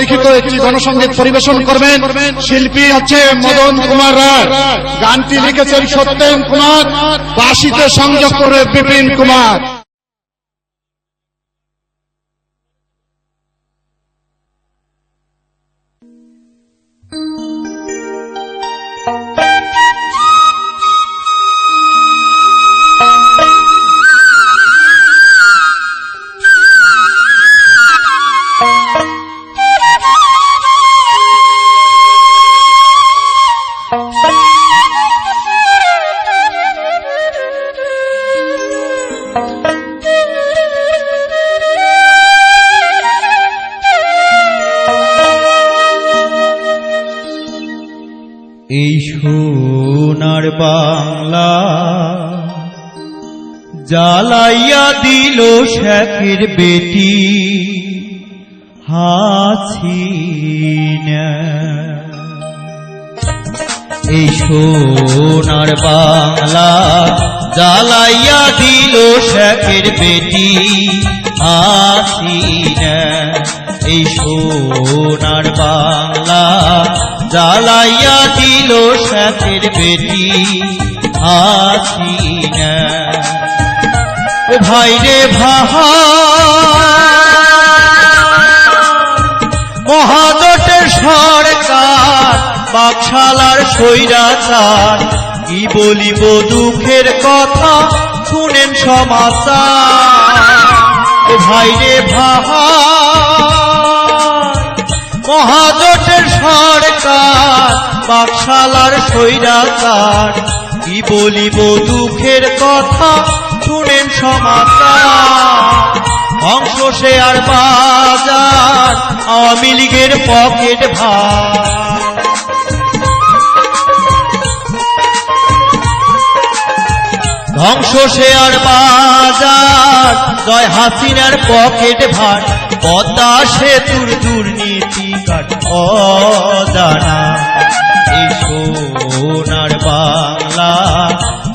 লিখিত একটি জনসংগীত পরিবেশন করবেন। শিল্পী আছে মদন কুমার রায়। গানটি লিখেছেন সত্যেন কুমার। বাসিতে সংযোগ করে বিপিন কুমার। এই সোনার বাংলা জ্বালাইয়া দিল শেখের বেটি, হাসিনা। এই সোনার বাংলা জ্বালাইয়া দিল শেখের বেটি, হাসিনা। এই সোনার বাংলা জ্বালাইয়া দিল শেখের বেটি হাসিনা ও ভাই রে ভাহা, মহাজোটের সরকার, বাকশালার স্বৈরাচার, কি বলিব দুঃখের কথা শুনেন সমাচার। ও ভাই রে ভাই মহাজোটের সরকার বাকশালার স্বৈরাচার। কি বলিব দুঃখের কথা, শুনেন সমাচার। অংশ শেয়ার বাজার, আওয়ামী লীগের পকেট ভার। ধ্বংস শেয়ার বাজার, জয় হাসিনার পকেট ভার। পদ্মা সেতুর দুর্নীতি কাট অজানা। এই সোনার বাংলা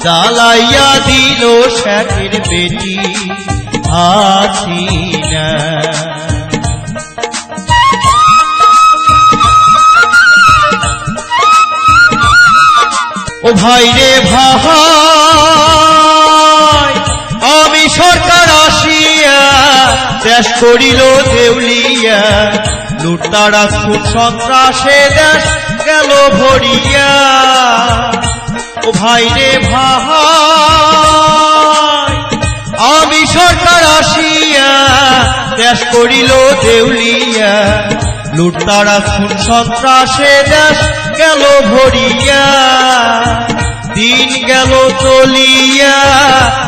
জ্বালাইয়া দিল শেখের বেটি হাসিনা। ও ভাই রে ভাই, আমি সরকার দেশ করিল দেউলিয়া। লুটারা খুন সন্ত্রাসে দেশ গেল ভরিয়া। ও ভাই রে আমি সরকার আসিয়া দেশ করিল দেউলিয়া। লুটারা খুন সন্ত্রাসে দেশ গেল ভরিয়া। দিন গেল চলিয়া,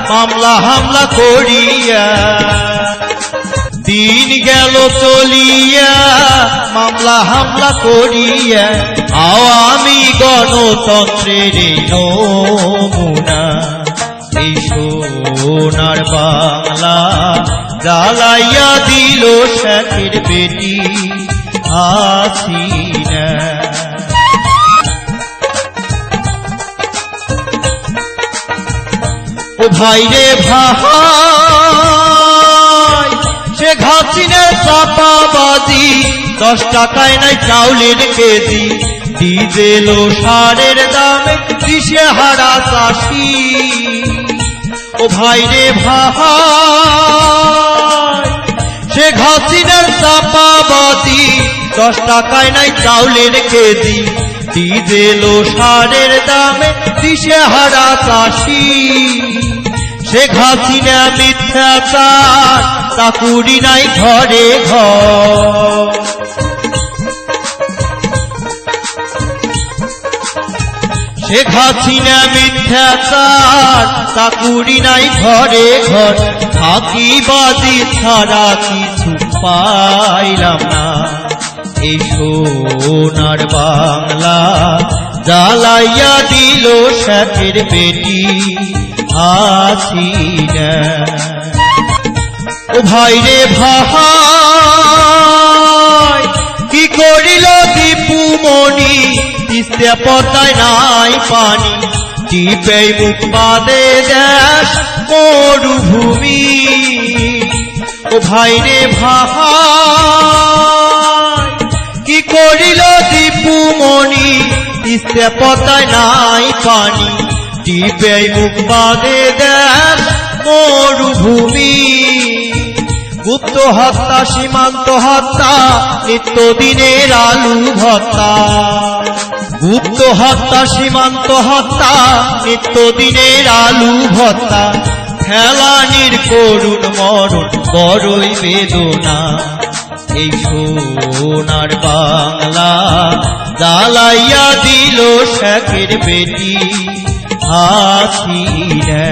মামলা হামলা করিয়া। দিন গেল চলিয়া, মামলা হামলা করিয়া, আওয়ামী গণতন্ত্রের নমুনা। এই সোনার বাংলা জ্বালাইয়া দিল শেখের বেটি হাসিনা। ও ভাই রে ভাই ঘাসিনের চাপাবাজি, দশ টাকায় নাই চাউলের কেজি। ডিজেল ও সারের দামে দিশে হারা চাষি। ও ভাই রে সে ঘাসিনের চাপাবাজি, দশ টাকায় নাই চাউলের কেজি। ডিজেল ও সারের দামে দিশে হারা চাষি। সে ঘাসিনা মিথ্যাচার চাকুরি নাই ঘরে ঘর। সে ঘাসিনা মিথ্যাচার চাকুরি নাই ঘরে ঘর। ফাঁকিবাজি ছাড়া কিছু পাইলাম না। এই সোনার বাংলা জ্বালাইয়া দিল শেখের বেটি হাসিনা ও ভাই রে ভাই, কি করিল দীপু মনি তিস্তে পতায় নাই পানি। টিপে মুখ বাদে দেশ মরুভূমি। ও ভাই রে ভাই, কি করিল দীপু মনি তিস্তে পতায় নাই পানি। টিপে মুখ বাদে দেশ মরুভূমি। গুপ্ত হত্যা, সীমান্ত হত্যা নিত্যদিনের আলু ভত্তা গুপ্ত হত্যা, সীমান্ত হত্যা নিত্যদিনের আলু ভত্তা খেলানির করুণ মরণ, বড়ই বেদনা। এই সোনার বাংলা জ্বালাইয়া দিল শেখের বেটি হাসিনা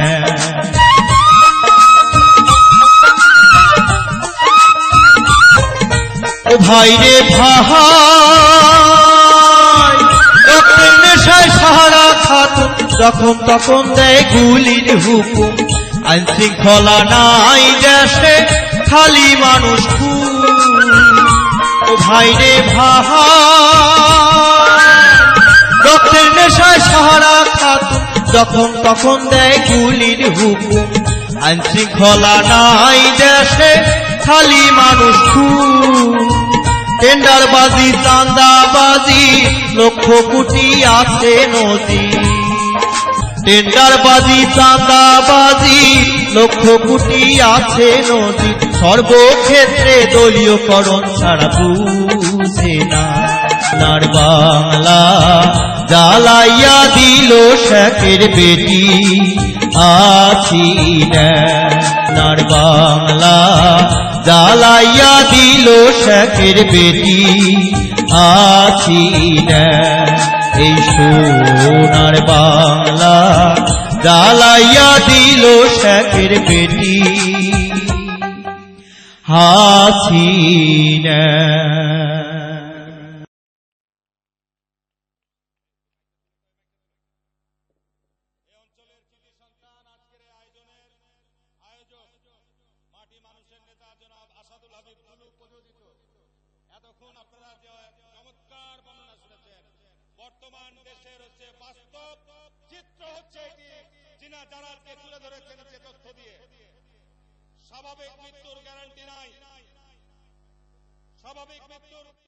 ভাই রে ভাই। নেশায় সাহারা খাত, যখন তখন দেয় গুলির হুকুম। আইন শৃঙ্খলা নাই দেশে খালি মানুষ ও ভাই রে ভাই। রক্তের নেশায় সাহারা খাত, যখন তখন দেয় গুলির হুকুম। আইন শৃঙ্খলা নাই দেশে খালি মানুষ খুন। টেন্ডারবাজি, চান্দাবাজি লক্ষ কোটি আছে নদী। টেন্ডারবাজি চাঁদাবাজি লক্ষ কোটি আছে নদী। সর্বক্ষেত্রে দলীয়করণ ছাড়া বুঝে না। নার বাংলা জ্বালাইয়া দিল শেখের বেটি। আছি না নার বাংলা জ্বালাইয়া দিল শেখের বেটি। আছি এই সোনার বাংলা। জ্বালাইয়া দিল শেখের বেটি। হাসিনা মাটি মানুষের নেতা জনাব আসাদুল হাবিব টুলু প্রযোজিত এতক্ষণ আপনারা যে চমৎকার বর্ণনা শুনেছেন, বর্তমান দেশের হচ্ছে বাস্তব চিত্র হচ্ছে এটি চীনা যারা আজকে তুলে ধরেছেন যে তথ্য দিয়ে। স্বাভাবিক মৃত্যুর গ্যারান্টি নাই। স্বাভাবিক মৃত্যুর